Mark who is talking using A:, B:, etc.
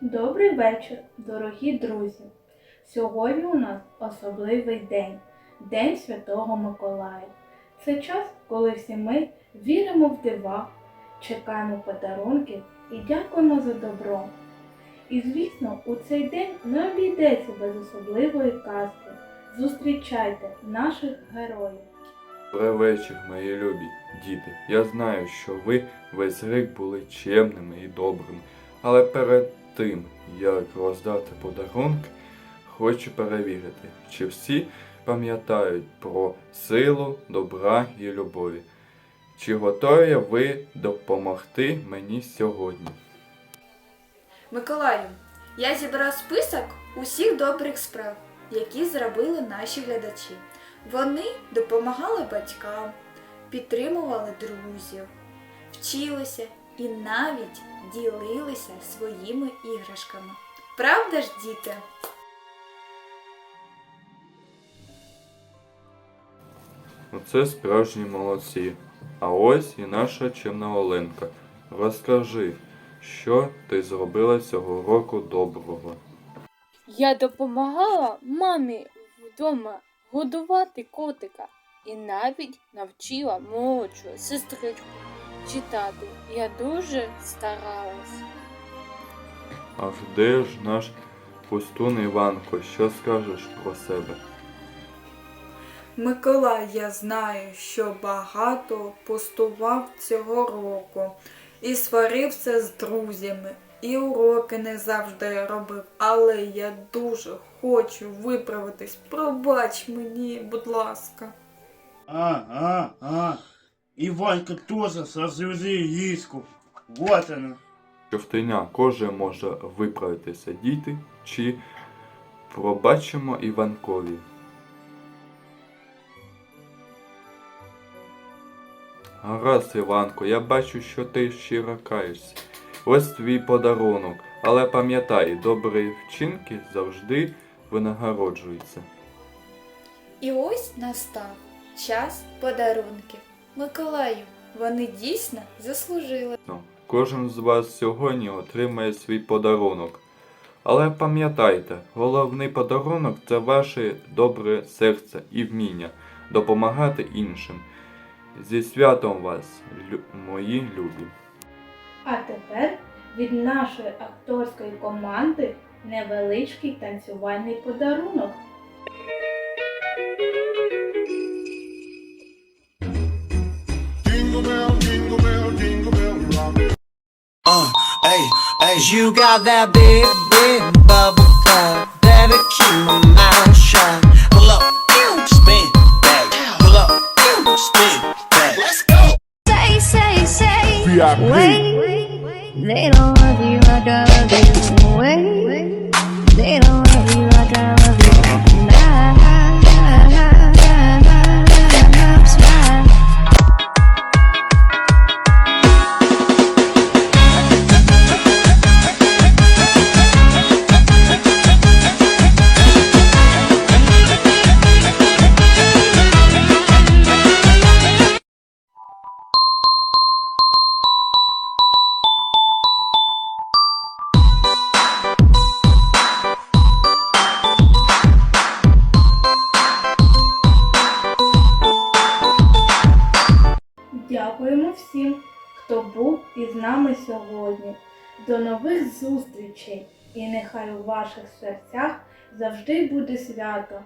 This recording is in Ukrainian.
A: Добрий вечір, дорогі друзі. Сьогодні у нас особливий день День Святого Миколая. Це час, коли всі ми віримо в дива, чекаємо подарунків і дякуємо за добро. І звісно, у цей день не обійдеться без особливої казки. Зустрічайте наших героїв.
B: Добрий вечір, мої любі діти. Я знаю, що ви весь рік були чемними і добрими, але перед тим, як роздати подарунки, хочу перевірити, чи всі пам'ятають про силу, добра і любові. Чи готові ви допомогти мені сьогодні?
C: Миколаю, я зібрав список усіх добрих справ, які зробили наші глядачі. Вони допомагали батькам, підтримували друзів, вчилися і навіть ділилися своїми іграшками. Правда ж, діти?
B: Оце справжні молодці. А ось і наша чемна Оленка. Розкажи, що ти зробила цього року доброго?
D: Я допомагала мамі вдома годувати котика і навіть навчила молодшу сестричку читати. Я дуже старалась.
B: А де ж наш пустун Іванко? Що скажеш про себе?
C: Миколай, я знаю, що багато пустував цього року і сварився з друзями, і уроки не завжди робив, але я дуже хочу виправитись. Пробач мені, будь ласка.
E: А, а, а. Иванька тоже развези яичку. Вот она.
B: Човтиня кожен може виправитися діти чи пробачимо Іванкові. Гаразд, Іванко, я бачу, що ти щиро каєшся. Ось твій подарунок, але пам'ятай, добрі вчинки завжди винагороджуються.
C: І ось настав час подарунків. Миколаю, вони дійсно заслужили.
B: Ну, Кожен з вас сьогодні отримає свій подарунок. Але пам'ятайте, головний подарунок це ваше добре серце і вміння допомагати іншим. Зі святом вас, лю- мої любі!
A: А тепер від нашої акторської команди невеличкий танцювальний подарунок.
F: Uh, hey, hey, you got that big, big bubble cup that'll my mouth shut. Pull up, spin back. Pull up, spin back. Let's go.
G: say, say, say,
H: VIP.
G: wait. They don't love you like I love you. Wait, they don't love you like
A: був із нами сьогодні. До нових зустрічей! І нехай у ваших серцях завжди буде свято.